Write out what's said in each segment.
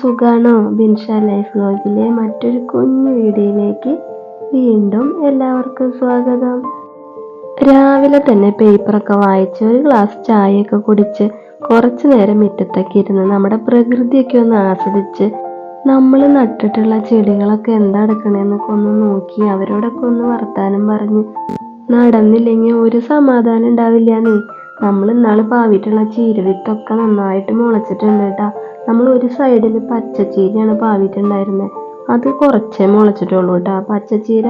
സുഖാണോ? ബിൻഷ ലൈഫ് വ്ലോഗിലെ മറ്റൊരു കുഞ്ഞു വീഡിയോയിലേക്ക് വീണ്ടും എല്ലാവർക്കും സ്വാഗതം. രാവിലെ തന്നെ പേപ്പറൊക്കെ വായിച്ച് ഒരു ഗ്ലാസ് ചായയൊക്കെ കുടിച്ച് കുറച്ചു നേരം മുറ്റത്തൊക്കെ ഇരുന്ന് നമ്മുടെ പ്രകൃതിയൊക്കെ ഒന്ന് ആസ്വദിച്ച് നമ്മൾ നട്ടിട്ടുള്ള ചെടികളൊക്കെ എന്താ എടുക്കണേന്നൊക്കെ ഒന്ന് നോക്കി അവരോടൊക്കെ ഒന്ന് വർത്താനം പറഞ്ഞ്. നടന്നില്ലെങ്കിൽ ഒരു സമാധാനം ഉണ്ടാവില്ല നീ നമ്മൾ ഇന്നാൾ പാവിട്ടുള്ള ചീരവിത്തൊക്കെ നന്നായിട്ട് മുളച്ചിട്ടുണ്ട് കേട്ടാ. നമ്മൾ ഒരു സൈഡിൽ പച്ചച്ചീരയാണ് പാവിട്ടുണ്ടായിരുന്നത് അത് കുറച്ചേ മുളച്ചിട്ടുള്ളൂ കേട്ടോ. പച്ച പച്ചച്ചീര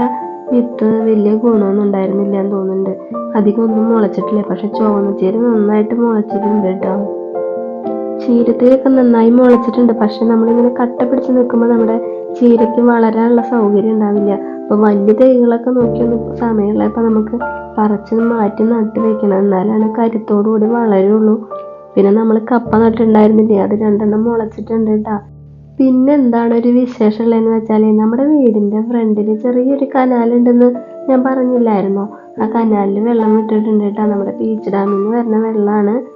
വിത്ത് വലിയ ഗുണമൊന്നും ഉണ്ടായിരുന്നില്ല എന്ന് തോന്നുന്നുണ്ട്. അധികം ഒന്നും മുളച്ചിട്ടില്ല. പക്ഷെ ചുവന്ന ചീര നന്നായിട്ട് മുളച്ചിട്ടുണ്ട് കേട്ടോ. ചീരത്തേക്ക് നന്നായി മുളച്ചിട്ടുണ്ട്. പക്ഷെ നമ്മളിങ്ങനെ കട്ട പിടിച്ച് നിൽക്കുമ്പോൾ നമ്മുടെ ചീരയ്ക്ക് വളരാനുള്ള സൗകര്യം ഉണ്ടാവില്ല. അപ്പൊ വലിയ തൈകളൊക്കെ നോക്കി സമയമില്ല. ഇപ്പൊ നമുക്ക് പറിച്ച് മാറ്റി നട്ട് വെക്കണം. എന്നാലാണ് കരുത്തോടു കൂടി വളരുള്ളൂ. പിന്നെ നമ്മൾ കപ്പ നട്ടിട്ടുണ്ടായിരുന്നില്ലേ? അത് രണ്ടെണ്ണം മുളച്ചിട്ടുണ്ട് കേട്ടാ. പിന്നെ എന്താണ് ഒരു വിശേഷമുള്ളതെന്ന് വെച്ചാൽ നമ്മുടെ വീടിന്റെ ഫ്രണ്ടിൽ ചെറിയൊരു കനാലുണ്ടെന്ന് ഞാൻ പറഞ്ഞില്ലായിരുന്നോ? ആ കനാലിൽ വെള്ളം വിട്ടിട്ടുണ്ട് കേട്ടാ. നമ്മുടെ ബീച്ച് ഡാമിൽ നിന്ന് വരുന്ന വെള്ളമാണ്.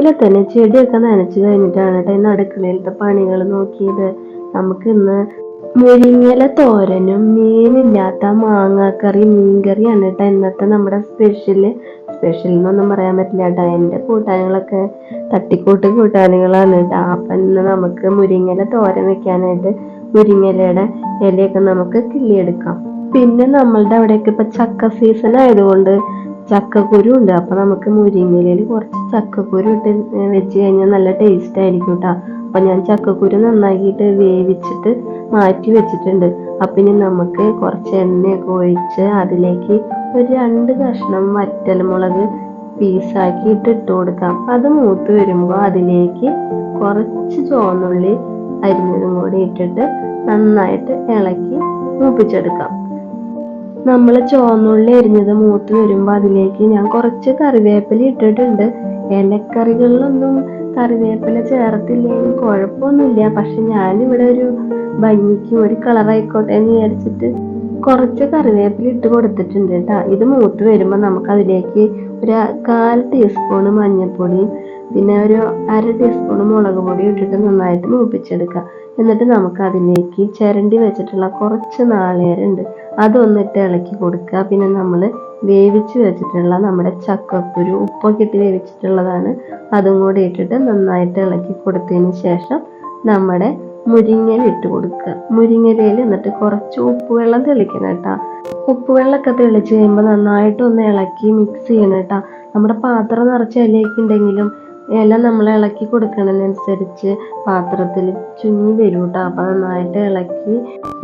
രാവിലെ തന്നെ ചെടിയൊക്കെ നനച്ചു കഴിഞ്ഞിട്ടാണ് കേട്ടോ ഇന്ന് അടുക്കളയിലത്തെ പണികൾ നോക്കിയത്. നമുക്ക് ഇന്ന് മുരിങ്ങല തോരനും മീനില്ലാത്ത മാങ്ങാക്കറി മീൻകറിയാണ് കേട്ടോ ഇന്നത്തെ നമ്മുടെ സ്പെഷ്യൽ സ്പെഷ്യൽ എന്നൊന്നും പറയാൻ പറ്റില്ല കേട്ടോ. എന്റെ കൂട്ടാനുകളൊക്കെ തട്ടിക്കൂട്ട് കൂട്ടാനുകളാണ് കേട്ടോ. അപ്പം ഇന്ന് നമുക്ക് മുരിങ്ങല തോരൻ വെക്കാനായിട്ട് മുരിങ്ങലയുടെ ഇലയൊക്കെ നമുക്ക് കിള്ളിയെടുക്കാം. പിന്നെ നമ്മളുടെ അവിടെയൊക്കെ ഇപ്പൊ ചക്ക സീസൺ ആയതുകൊണ്ട് ചക്കക്കുരു ഉണ്ട്. അപ്പൊ നമുക്ക് മുരിങ്ങയിലയിൽ കുറച്ച് ചക്കക്കുരു ഇട്ട് വെച്ച് കഴിഞ്ഞാൽ നല്ല ടേസ്റ്റ് ആയിരിക്കും കേട്ടോ അപ്പൊ ഞാൻ ചക്കക്കുരു നന്നാക്കിയിട്ട് വേവിച്ചിട്ട് മാറ്റി വെച്ചിട്ടുണ്ട്. അപ്പൊ ഇനി നമുക്ക് കുറച്ച് എണ്ണയൊക്കെ ഒഴിച്ച് അതിലേക്ക് ഒരു രണ്ട് കഷ്ണം വറ്റൽമുളക് പീസാക്കിയിട്ട് ഇട്ട് കൊടുക്കാം. അത് മൂത്ത് വരുമ്പോൾ അതിലേക്ക് കുറച്ച് ചുവന്നുള്ളി അരിഞ്ഞതും കൂടി ഇട്ടിട്ട് നന്നായിട്ട് ഇളക്കി മൂപ്പിച്ചെടുക്കാം. നമ്മൾ ചുവന്നുള്ളി എരിഞ്ഞത് മൂത്ത് വരുമ്പോൾ അതിലേക്ക് ഞാൻ കുറച്ച് കറിവേപ്പില ഇട്ടിട്ടുണ്ട്. ഇലക്കറികളിലൊന്നും കറിവേപ്പില ചേർത്തില്ലെങ്കിൽ കുഴപ്പമൊന്നുമില്ല. പക്ഷെ ഞാനിവിടെ ഒരു ഭംഗിക്ക് ഒരു കളറായിക്കോട്ടെ എന്ന് വിചാരിച്ചിട്ട് കുറച്ച് കറിവേപ്പില ഇട്ട് കൊടുത്തിട്ടുണ്ട് കേട്ടോ. ഇത് മൂത്ത് വരുമ്പോൾ നമുക്ക് അതിലേക്ക് ഒരു കാൽ ടീസ്പൂൺ മഞ്ഞൾപ്പൊടിയും പിന്നെ ഒരു അര ടീസ്പൂൺ മുളക് പൊടി ഇട്ടിട്ട് നന്നായിട്ട് മൂപ്പിച്ചെടുക്കുക എന്നിട്ട് നമുക്ക് അതിലേക്ക് ചിരണ്ടി വെച്ചിട്ടുള്ള കുറച്ച് നാളികേരമുണ്ട്. അതൊന്നിട്ട് ഇളക്കി കൊടുക്കുക. പിന്നെ നമ്മൾ വേവിച്ച് വെച്ചിട്ടുള്ള നമ്മുടെ ചക്കക്കുരു ഉപ്പൊക്കെ ഇട്ട് വേവിച്ചിട്ടുള്ളതാണ്. അതും കൂടി ഇട്ടിട്ട് നന്നായിട്ട് ഇളക്കി കൊടുത്തതിന് ശേഷം നമ്മുടെ മുരിങ്ങല ഇട്ട് കൊടുക്കുക. മുരിങ്ങലയിൽ എന്നിട്ട് കുറച്ച് ഉപ്പുവെള്ളം തെളിക്കണം കേട്ടോ. ഉപ്പുവെള്ളമൊക്കെ തെളിച്ച് കഴിയുമ്പോൾ നന്നായിട്ട് ഒന്ന് ഇളക്കി മിക്സ് ചെയ്യണം കേട്ടോ. നമ്മുടെ പാത്രം നിറച്ച് ഇലയൊക്കെ ഉണ്ടെങ്കിലും ഇല നമ്മൾ ഇളക്കി കൊടുക്കണതിനനുസരിച്ച് പാത്രത്തിൽ ചുങ്ങി വരും കേട്ടോ അപ്പം നന്നായിട്ട് ഇളക്കി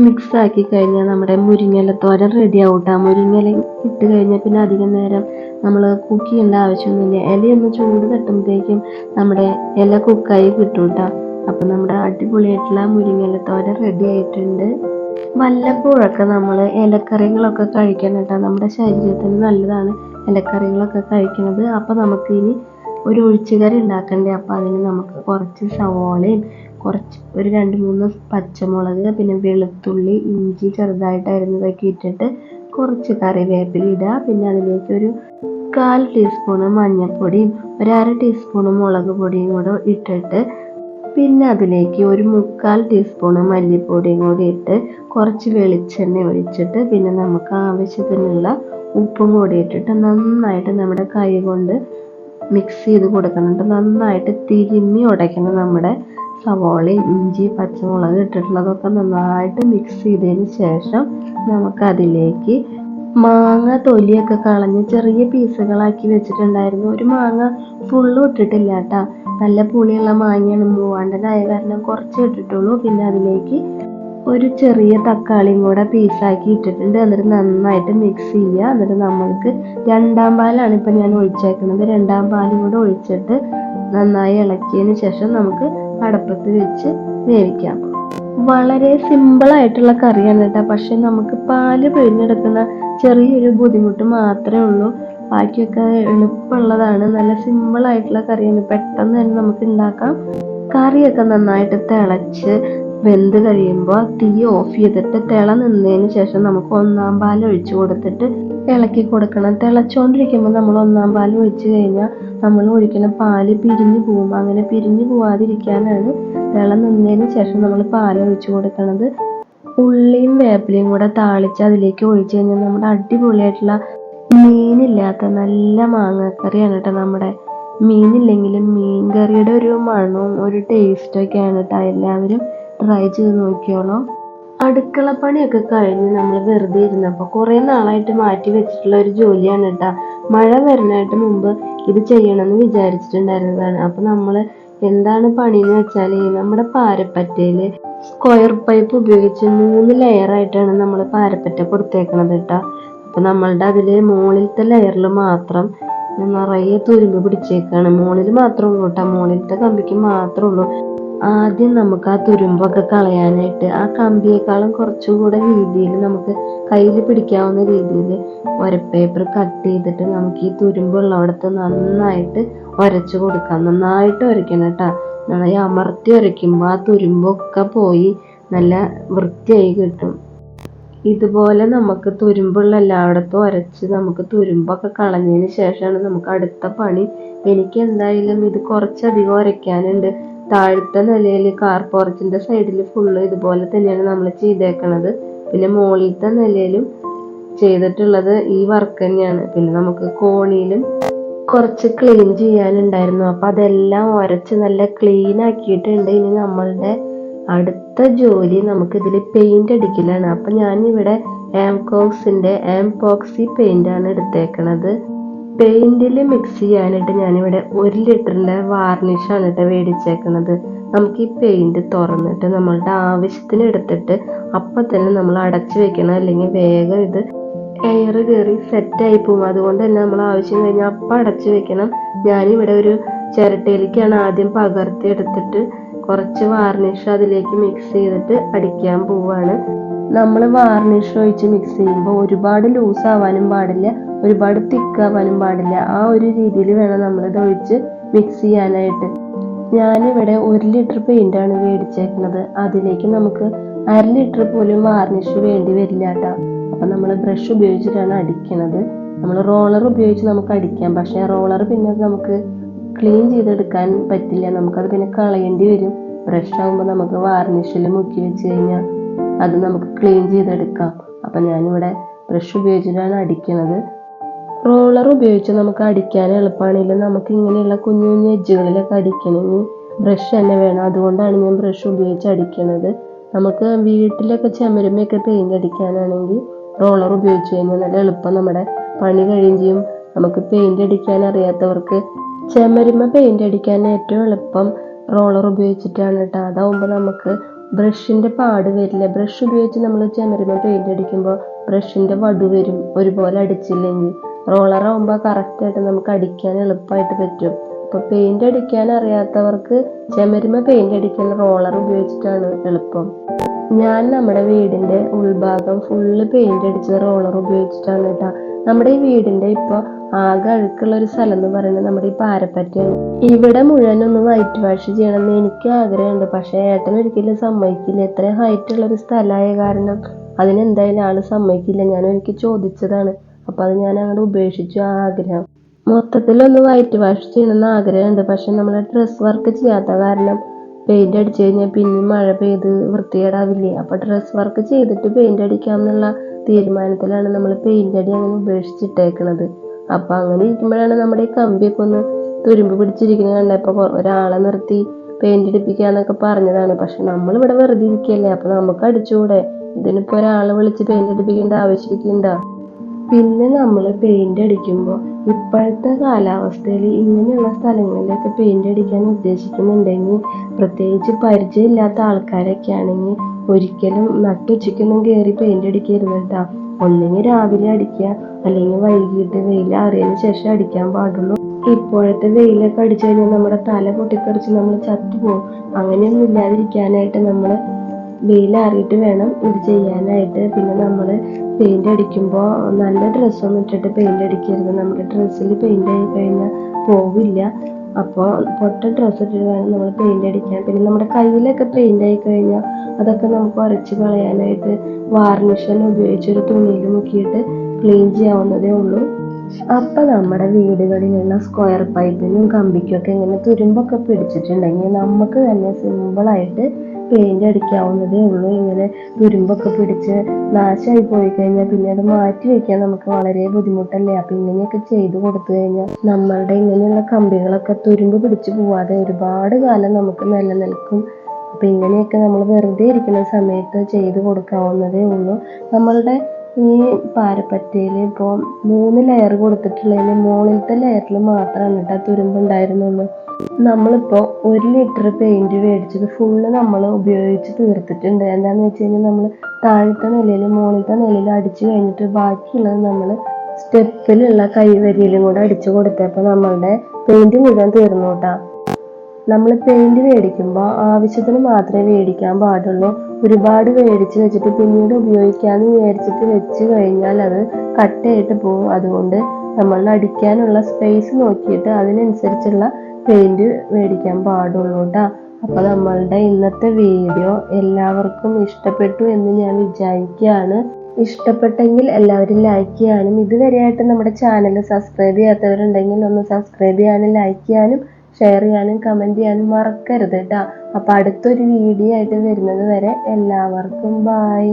മിക്സ് ആക്കി കഴിഞ്ഞാൽ നമ്മുടെ മുരിങ്ങല തോരൻ റെഡി ആവും കേട്ടോ മുരിങ്ങയില ഇട്ട് കഴിഞ്ഞാൽ പിന്നെ അധികം നേരം നമ്മൾ കുക്ക് ചെയ്യേണ്ട ആവശ്യമൊന്നുമില്ല. ഇലയൊന്ന് ചൂട് തട്ടുമ്പോഴത്തേക്കും നമ്മുടെ ഇല കുക്കായി കിട്ടും കേട്ടോ അപ്പം നമ്മുടെ അടിപൊളിയായിട്ടുള്ള മുരിങ്ങയില തോരൻ റെഡി ആയിട്ടുണ്ട് വല്ലപ്പോഴൊക്കെ നമ്മൾ ഇലക്കറികളൊക്കെ കഴിക്കണം കേട്ടോ നമ്മുടെ ശരീരത്തിന് നല്ലതാണ് ഇലക്കറികളൊക്കെ കഴിക്കുന്നത് അപ്പം നമുക്ക് ഇനി ഒരു ഒഴിച്ചുകറി ഉണ്ടാക്കണ്ടേ? അപ്പൊ അതിന് നമുക്ക് കുറച്ച് സവോളയും കുറച്ച് ഒരു രണ്ട് മൂന്ന് പച്ചമുളക് പിന്നെ വെളുത്തുള്ളി ഇഞ്ചി ചെറുതായിട്ട് അരിഞ്ഞതൊക്കെ ഇട്ടിട്ട് കുറച്ച് കറിവേപ്പില ഇടുക. പിന്നെ അതിലേക്ക് ഒരു കാൽ ടീസ്പൂണ് മഞ്ഞൾപ്പൊടിയും ഒരു അര ടീസ്പൂണ് മുളക് പൊടിയും കൂടെ ഇട്ടിട്ട് പിന്നെ അതിലേക്ക് ഒരു മുക്കാൽ ടീസ്പൂണ് മല്ലിപ്പൊടിയും കൂടി ഇട്ട് കുറച്ച് വെളിച്ചെണ്ണ ഒഴിച്ചിട്ട് പിന്നെ നമുക്ക് ആവശ്യത്തിനുള്ള ഉപ്പും കൂടി ഇട്ടിട്ട് നന്നായിട്ട് നമ്മുടെ കൈ കൊണ്ട് മിക്സ് ചെയ്ത് കൊടുക്കുന്നുണ്ട്. നന്നായിട്ട് തിരുമ്മി ഉടയ്ക്കണം നമ്മുടെ സവോളയും ഇഞ്ചി പച്ചമുളക് ഇട്ടിട്ടുള്ളതൊക്കെ നന്നായിട്ട് മിക്സ് ചെയ്തതിന് ശേഷം നമുക്കതിലേക്ക് മാങ്ങ തൊലിയൊക്കെ കളഞ്ഞ് ചെറിയ പീസുകളാക്കി വെച്ചിട്ടുണ്ടായിരുന്നു. ഒരു മാങ്ങ ഫുള്ളും ഇട്ടിട്ടില്ല കേട്ടോ. നല്ല പുളിയുള്ള മാങ്ങയാണ് മൂവാണ്ടനായ കാരണം കുറച്ച് ഇട്ടിട്ടുള്ളൂ. പിന്നെ അതിലേക്ക് ഒരു ചെറിയ തക്കാളിയും കൂടെ പീസാക്കി ഇട്ടിട്ടുണ്ട്. എന്നിട്ട് നന്നായിട്ട് മിക്സ് ചെയ്യുക. എന്നിട്ട് നമ്മൾക്ക് രണ്ടാം പാലാണ് ഇപ്പം ഞാൻ ഒഴിച്ചേക്കുന്നത്. രണ്ടാം പാലും കൂടെ ഒഴിച്ചിട്ട് നന്നായി ഇളക്കിയതിന് ശേഷം നമുക്ക് അടപ്പത്ത് വെച്ച് വേവിക്കാം. വളരെ സിമ്പിളായിട്ടുള്ള കറിയാണ് കേട്ടോ. പക്ഷെ നമുക്ക് പാൽ പിഴിഞ്ഞെടുക്കുന്ന ചെറിയൊരു ബുദ്ധിമുട്ട് മാത്രമേ ഉള്ളൂ. ബാക്കിയൊക്കെ എളുപ്പമുള്ളതാണ്. നല്ല സിമ്പിളായിട്ടുള്ള കറിയാണ്. പെട്ടെന്ന് തന്നെ നമുക്ക് ഉണ്ടാക്കാം. കറിയൊക്കെ നന്നായിട്ട് തിളച്ച് വെന്ത് കഴിയുമ്പോൾ തീ ഓഫ് ചെയ്തിട്ട് തിള നിന്നതിന് ശേഷം നമുക്ക് ഒന്നാം പാൽ ഒഴിച്ചു കൊടുത്തിട്ട് ഇളക്കി കൊടുക്കണം. തിളച്ചുകൊണ്ടിരിക്കുമ്പോൾ നമ്മൾ ഒന്നാം പാൽ ഒഴിച്ചു കഴിഞ്ഞാൽ നമ്മൾ ഒഴിക്കുന്ന പാൽ പിരിഞ്ഞു പോകും. അങ്ങനെ പിരിഞ്ഞു പോവാതിരിക്കാനാണ് തിള നിന്നതിന് ശേഷം നമ്മൾ പാൽ ഒഴിച്ചു കൊടുക്കുന്നത്. ഉള്ളിയും വേപ്പിലയും കൂടെ താളിച്ച് അതിലേക്ക് ഒഴിച്ചു കഴിഞ്ഞാൽ നമ്മുടെ അടിപൊളിയായിട്ടുള്ള മീനില്ലാത്ത നല്ല മാങ്ങാക്കറിയാണ് കേട്ടോ നമ്മുടെ. മീനില്ലെങ്കിലും മീൻ കറിയുടെ ഒരു മണവും ഒരു ടേസ്റ്റൊക്കെയാണ് കേട്ടോ എല്ലാവരും ട്രൈ ചെയ്ത് നോക്കിയോളൂ. അടുക്കളപ്പണിയൊക്കെ കഴിഞ്ഞ് നമ്മൾ വെറുതെ ഇരുന്നപ്പോൾ കുറേ നാളായിട്ട് മാറ്റി വെച്ചിട്ടുള്ള ഒരു ജോലിയാണ് കേട്ടോ മഴ വരുന്നതായിട്ട് മുമ്പ് ഇത് ചെയ്യണമെന്ന് വിചാരിച്ചിട്ടുണ്ടായിരുന്നതാണ്. അപ്പോൾ നമ്മൾ എന്താണ് പണി എന്ന് വെച്ചാൽ നമ്മുടെ പാരപ്പറ്റയിൽ സ്ക്വയർ പൈപ്പ് ഉപയോഗിച്ച് മൂന്ന് ലെയർ ആയിട്ടാണ് നമ്മൾ പാരപ്പറ്റ കൊടുത്തേക്കണത് കേട്ടോ അപ്പോൾ നമ്മളുടെ അതിൽ മുകളിലത്തെ ലെയറിൽ മാത്രം നിറയെ തുരുമ്പ് പിടിച്ചേക്കാണ്. മുകളിൽ മാത്രമേ ഉള്ളൂ കേട്ടോ മുകളിലത്തെ കമ്പിക്ക് മാത്രമേ ഉള്ളൂ. ആദ്യം നമുക്ക് ആ തുരുമ്പൊക്കെ കളയാനായിട്ട് ആ കമ്പിയേക്കാളും കുറച്ചുകൂടെ രീതിയിൽ നമുക്ക് കയ്യിൽ പിടിക്കാവുന്ന രീതിയിൽ ഒരപ്പേപ്പർ കട്ട് ചെയ്തിട്ട് നമുക്ക് ഈ തുരുമ്പുള്ളവിടത്ത് നന്നായിട്ട് ഉരച്ചു കൊടുക്കാം. നന്നായിട്ട് ഉരയ്ക്കണം കേട്ടോ. നന്നായി അമർത്തി ഉരയ്ക്കുമ്പോൾ ആ തുരുമ്പൊക്കെ പോയി നല്ല വൃത്തിയായി കിട്ടും. ഇതുപോലെ നമുക്ക് തുരുമ്പുള്ള എല്ലായിടത്തും ഉരച്ച് നമുക്ക് തുരുമ്പൊക്കെ കളഞ്ഞതിന് ശേഷമാണ് നമുക്ക് അടുത്ത പണി. എനിക്ക് എന്തായാലും ഇത് കുറച്ചധികം ഉരയ്ക്കാനുണ്ട് താഴത്തെ നിലയിൽ കാർ പോർച്ചിന്റെ സൈഡിൽ ഫുള്ള് ഇതുപോലെ തന്നെയാണ് നമ്മൾ ചെയ്തേക്കണത്. പിന്നെ മുകളിലത്തെ നിലയിലും ചെയ്തിട്ടുള്ളത് ഈ വർക്ക് തന്നെയാണ്. പിന്നെ നമുക്ക് കോണിയിലും കുറച്ച് ക്ലീൻ ചെയ്യാനുണ്ടായിരുന്നു. അപ്പൊ അതെല്ലാം ഉരച്ച് നല്ല ക്ലീൻ ആക്കിയിട്ടുണ്ട്. ഇനി നമ്മളുടെ അടുത്ത ജോലി നമുക്ക് ഇതിൽ പെയിന്റ് അടിക്കലാണ്. അപ്പൊ ഞാനിവിടെ ആംകോക്സിന്റെ ആംപോക്സി ആണ് എടുത്തേക്കണത്. പെയിന്റിൽ മിക്സ് ചെയ്യാനായിട്ട് ഞാനിവിടെ ഒരു ലിറ്ററിന്റെ വാർണിഷാണ് കേട്ടോ മേടിച്ചേക്കുന്നത് നമുക്ക് ഈ പെയിന്റ് തുറന്നിട്ട് നമ്മളുടെ ആവശ്യത്തിന് എടുത്തിട്ട് അപ്പം തന്നെ നമ്മൾ അടച്ചു വെക്കണം. അല്ലെങ്കിൽ വേഗം ഇത് എയർ കയറി സെറ്റായി പോകും അതുകൊണ്ട് തന്നെ നമ്മൾ ആവശ്യം കഴിഞ്ഞാൽ അപ്പം അടച്ചു വെക്കണം. ഞാനിവിടെ ഒരു ചിരട്ടയിലേക്കാണ് ആദ്യം പകർത്തി എടുത്തിട്ട് കുറച്ച് വാർണിഷ് അതിലേക്ക് മിക്സ് ചെയ്തിട്ട് അടിക്കാൻ പോവാണ്. നമ്മൾ വാർണിഷ് ഒഴിച്ച് മിക്സ് ചെയ്യുമ്പോൾ ഒരുപാട് ലൂസ് ആവാനും പാടില്ല ഒരുപാട് തിക്ക് ആവാനും പാടില്ല. ആ ഒരു രീതിയിൽ വേണം നമ്മളിത് ഒഴിച്ച് മിക്സ് ചെയ്യാനായിട്ട്. ഞാനിവിടെ ഒരു ലിറ്റർ പെയിന്റ് ആണ് മേടിച്ചേക്കുന്നത്. അതിലേക്ക് നമുക്ക് അര ലിറ്റർ പോലും വാർണിഷ് വേണ്ടി വരില്ല കേട്ടോ. അപ്പം നമ്മൾ ബ്രഷ് ഉപയോഗിച്ചിട്ടാണ് അടിക്കുന്നത് നമ്മൾ റോളർ ഉപയോഗിച്ച് നമുക്ക് അടിക്കാം. പക്ഷേ റോളർ പിന്നെ നമുക്ക് ക്ലീൻ ചെയ്തെടുക്കാൻ പറ്റില്ല. നമുക്കത് പിന്നെ കളയേണ്ടി വരും. ബ്രഷ് ആകുമ്പോൾ നമുക്ക് വാർണിഷിൽ മുക്കി വെച്ച് കഴിഞ്ഞാൽ അത് നമുക്ക് ക്ലീൻ ചെയ്തെടുക്കാം. അപ്പം ഞാനിവിടെ ബ്രഷ് ഉപയോഗിച്ചിട്ടാണ് അടിക്കുന്നത് റോളർ ഉപയോഗിച്ച് നമുക്ക് അടിക്കാൻ എളുപ്പമാണെങ്കിൽ നമുക്ക് ഇങ്ങനെയുള്ള കുഞ്ഞു കുഞ്ഞു എഡ്ജുകളിലൊക്കെ അടിക്കണമെങ്കിൽ ബ്രഷ് തന്നെ വേണം. അതുകൊണ്ടാണ് ഞാൻ ബ്രഷ് ഉപയോഗിച്ച് അടിക്കുന്നത് നമുക്ക് വീട്ടിലൊക്കെ ചുമരുമയൊക്കെ പെയിന്റ് അടിക്കാനാണെങ്കിൽ റോളർ ഉപയോഗിച്ച് കഴിഞ്ഞാൽ നല്ല എളുപ്പം നമ്മുടെ പണി കഴിയും നമുക്ക് പെയിന്റ് അടിക്കാൻ അറിയാത്തവർക്ക് ചുമരുമ പെയിന്റ് അടിക്കാൻ ഏറ്റവും എളുപ്പം റോളർ ഉപയോഗിച്ചിട്ടാണ് കേട്ടോ. അതാവുമ്പോൾ നമുക്ക് ബ്രഷിന്റെ പാട് വരില്ല. ബ്രഷ് ഉപയോഗിച്ച് നമ്മൾ ചെമരുമ്പോൾ പെയിന്റ് അടിക്കുമ്പോൾ ബ്രഷിന്റെ വടു വരും ഒരുപോലെ അടിച്ചില്ലെങ്കിൽ. റോളർ ആകുമ്പോൾ കറക്റ്റായിട്ട് നമുക്ക് അടിക്കാൻ എളുപ്പമായിട്ട് പറ്റും. അപ്പോൾ പെയിന്റ് അടിക്കാൻ അറിയാത്തവർക്ക് ചെമരുമ പെയിന്റ് അടിക്കാൻ റോളർ ഉപയോഗിച്ചിട്ടാണ് എളുപ്പം. ഞാൻ നമ്മുടെ വീടിന്റെ ഉൾഭാഗം ഫുള്ള് പെയിന്റ് അടിച്ച റോളർ ഉപയോഗിച്ചിട്ടാണ് കേട്ടോ നമ്മുടെ ഈ വീടിന്റെ ഇപ്പൊ ആകെ അഴുക്കുള്ള ഒരു സ്ഥലം എന്ന് പറയുന്നത് നമ്മുടെ ഈ പാരപ്പറ്റയാണ്. ഇവിടെ മുഴുവൻ ഒന്ന് വൈറ്റ് വാഷ് ചെയ്യണമെന്ന് എനിക്ക് ആഗ്രഹമുണ്ട്. പക്ഷേ ഏട്ടൻ ഒരിക്കലും സമ്മതിക്കില്ല. ഇത്രയും ഹൈറ്റ് ഉള്ള ഒരു സ്ഥലമായ കാരണം അതിനെന്തായാലും ആൾ സമ്മതിക്കില്ല. ഞാൻ ഒരിക്കൽ ചോദിച്ചതാണ്. അപ്പൊ അത് ഞാൻ അങ്ങോട്ട് ഉപേക്ഷിച്ചു ആ ആഗ്രഹം. മൊത്തത്തിലൊന്ന് വൈറ്റ് വാഷ് ചെയ്യണമെന്ന് ആഗ്രഹമുണ്ട്. പക്ഷെ നമ്മൾ ഡ്രസ് വർക്ക് ചെയ്യാത്ത കാരണം പെയിന്റ് അടിച്ചു കഴിഞ്ഞാൽ പിന്നെയും മഴ പെയ്ത് വൃത്തികേടാവില്ലേ? അപ്പൊ ഡ്രസ് വർക്ക് ചെയ്തിട്ട് പെയിന്റ് അടിക്കാം എന്നുള്ള തീരുമാനത്തിലാണ് നമ്മൾ പെയിന്റ് അടി അങ്ങനെ ഉപേക്ഷിച്ചിട്ടേക്കണത്. അപ്പൊ അങ്ങനെ ഇരിക്കുമ്പോഴാണ് നമ്മുടെ ഈ കമ്പിയൊക്കെ ഒന്ന് തുരുമ്പ് പിടിച്ചിരിക്കുന്നത് കണ്ടപ്പോൾ ഒരാളെ നിർത്തി പെയിന്റ് അടിപ്പിക്കാന്നൊക്കെ പറഞ്ഞതാണ്. പക്ഷെ നമ്മൾ ഇവിടെ വെറുതെ ഇരിക്കല്ലേ? അപ്പൊ നമുക്ക് അടിച്ചുകൂടെ ഇതിനിപ്പോ ഒരാളെ വിളിച്ച് പെയിന്റ് അടിപ്പിക്കേണ്ട ആവശ്യമില്ല. പിന്നെ നമ്മൾ പെയിന്റ് അടിക്കുമ്പോൾ ഇപ്പോഴത്തെ കാലാവസ്ഥയിൽ ഇങ്ങനെയുള്ള സ്ഥലങ്ങളിലൊക്കെ പെയിന്റ് അടിക്കാൻ ഉദ്ദേശിക്കുന്നുണ്ടെങ്കിൽ പ്രത്യേകിച്ച് പരിചയമില്ലാത്ത ആൾക്കാരൊക്കെ ആണെങ്കിൽ ഒരിക്കലും നട്ടുച്ചയ്ക്കൊന്നും കയറി പെയിന്റ് അടിക്കരുത് കേട്ടോ ഒന്നെങ്കിൽ രാവിലെ അടിക്കുക അല്ലെങ്കിൽ വൈകിട്ട് വെയിൽ ആറിയതിന് ശേഷം അടിക്കാൻ പാടുള്ളൂ. ഇപ്പോഴത്തെ വെയിലൊക്കെ അടിച്ചു കഴിഞ്ഞാൽ നമ്മുടെ തല പൊട്ടിത്തെറിച്ച് നമ്മൾ ചത്തുപോകും അങ്ങനെയൊന്നും ഇല്ലാതിരിക്കാനായിട്ട് നമ്മൾ വെയിലാറിയിട്ട് വേണം ഇത് ചെയ്യാനായിട്ട്. പിന്നെ നമ്മൾ പെയിന്റ് അടിക്കുമ്പോൾ നല്ല ഡ്രസ്സൊന്നും ഇട്ടിട്ട് പെയിന്റ് അടിക്കരുത്. നമ്മുടെ ഡ്രസ്സിൽ പെയിന്റ് ആയി കഴിഞ്ഞാൽ പോവില്ല. അപ്പോൾ പൊട്ട ഡ്രസ്സ് ഇട്ടിട്ടാണ് നമ്മൾ പെയിന്റ് അടിക്കാൻ. പിന്നെ നമ്മുടെ കയ്യിലൊക്കെ പെയിന്റ് ആയി കഴിഞ്ഞാൽ അതൊക്കെ നമുക്ക് ഉരച്ച് കളയാനായിട്ട് വാർണിഷൻ ഉപയോഗിച്ച് ഒരു തുണിയിൽ മുക്കിയിട്ട് ക്ലീൻ ചെയ്യാവുന്നതേ ഉള്ളൂ. അപ്പൊ നമ്മുടെ വീടുകളിലുള്ള സ്ക്വയർ പൈപ്പിനും കമ്പിക്കും ഒക്കെ ഇങ്ങനെ തുരുമ്പൊക്കെ പിടിച്ചിട്ടുണ്ടെങ്കിൽ നമുക്ക് തന്നെ സിമ്പിളായിട്ട് പെയിന്റ് അടിക്കാവുന്നതേ ഉള്ളൂ. ഇങ്ങനെ തുരുമ്പൊക്കെ പിടിച്ച് നാശമായി പോയി കഴിഞ്ഞാൽ പിന്നെ അത് മാറ്റി വെക്കാൻ നമുക്ക് വളരെ ബുദ്ധിമുട്ടല്ലേ? അപ്പൊ ഇങ്ങനെയൊക്കെ ചെയ്തു കൊടുത്തു കഴിഞ്ഞാൽ നമ്മളുടെ ഇങ്ങനെയുള്ള കമ്പികളൊക്കെ തുരുമ്പ് പിടിച്ചു പോവാതെ ഒരുപാട് കാലം നമുക്ക് നിലനിൽക്കും. അപ്പൊ ഇങ്ങനെയൊക്കെ നമ്മൾ വെറുതെ ഇരിക്കുന്ന സമയത്ത് ചെയ്തു കൊടുക്കാവുന്നതേ ഉള്ളൂ. നമ്മളുടെ ഈ പാരപ്പറ്റയിൽ ഇപ്പോൾ മൂന്ന് ലെയർ കൊടുത്തിട്ടുള്ളതിൽ മുകളിലത്തെ ലെയറിൽ മാത്രമാണ് കേട്ടോ തുരുമ്പുണ്ടായിരുന്നുള്ളൂ. നമ്മളിപ്പോൾ ഒരു ലിറ്റർ പെയിന്റ് മേടിച്ചത് ഫുള്ള് നമ്മൾ ഉപയോഗിച്ച് തീർത്തിട്ടുണ്ട്. എന്താണെന്ന് വെച്ച് കഴിഞ്ഞാൽ നമ്മൾ താഴത്തെ നിലയിൽ മുകളിലത്തെ നിലയിൽ അടിച്ചു കഴിഞ്ഞിട്ട് ബാക്കിയുള്ളത് നമ്മൾ സ്റ്റെപ്പിലുള്ള കൈവരിയിലും കൂടെ അടിച്ചു കൊടുത്തപ്പോൾ നമ്മളുടെ പെയിന്റ് മുഴുവൻ തീർന്നു കേട്ടോ നമ്മൾ പെയിന്റ് മേടിക്കുമ്പോൾ ആവശ്യത്തിന് മാത്രമേ മേടിക്കാൻ പാടുള്ളൂ. ഒരുപാട് മേടിച്ച് വെച്ചിട്ട് പിന്നീട് ഉപയോഗിക്കാമെന്ന് വിചാരിച്ചിട്ട് വെച്ച് കഴിഞ്ഞാൽ അത് കട്ടയായിട്ട് പോകും. അതുകൊണ്ട് നമ്മൾ അടിക്കാനുള്ള സ്പേസ് നോക്കിയിട്ട് അതിനനുസരിച്ചുള്ള പെയിന്റ് മേടിക്കാൻ പാടുള്ളൂ കേട്ടോ അപ്പോൾ നമ്മളുടെ ഇന്നത്തെ വീഡിയോ എല്ലാവർക്കും ഇഷ്ടപ്പെട്ടു എന്ന് ഞാൻ വിചാരിക്കുകയാണ്. ഇഷ്ടപ്പെട്ടെങ്കിൽ എല്ലാവരും ലൈക്ക് ചെയ്യാനും ഇതുവരെയായിട്ട് നമ്മുടെ ചാനൽ സബ്സ്ക്രൈബ് ചെയ്യാത്തവരുണ്ടെങ്കിൽ ഒന്ന് സബ്സ്ക്രൈബ് ചെയ്യാനും ലൈക്ക് ചെയ്യാനും ഷെയർ ചെയ്യാനും കമന്റ് ചെയ്യാനും മറക്കരുത് കേട്ടോ അപ്പോൾ അടുത്തൊരു വീഡിയോ ആയിട്ട് വരുന്നത് വരെ എല്ലാവർക്കും ബായ്